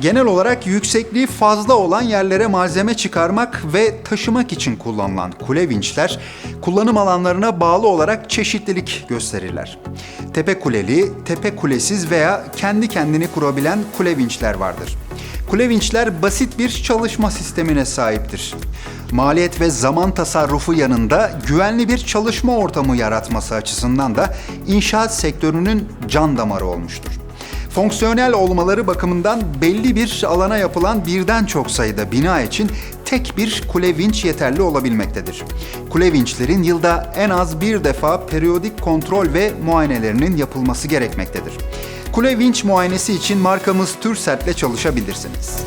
Genel olarak yüksekliği fazla olan yerlere malzeme çıkarmak ve taşımak için kullanılan kule vinçler, kullanım alanlarına bağlı olarak çeşitlilik gösterirler. Tepe kuleli, tepe kulesiz veya kendi kendini kurabilen kule vinçler vardır. Kule vinçler basit bir çalışma sistemine sahiptir. Maliyet ve zaman tasarrufu yanında güvenli bir çalışma ortamı yaratması açısından da inşaat sektörünün can damarı olmuştur. Fonksiyonel olmaları bakımından belli bir alana yapılan birden çok sayıda bina için tek bir kule vinç yeterli olabilmektedir. Kule vinçlerin yılda en az bir defa periyodik kontrol ve muayenelerinin yapılması gerekmektedir. Kule vinç muayenesi için markamız Türselt'le çalışabilirsiniz.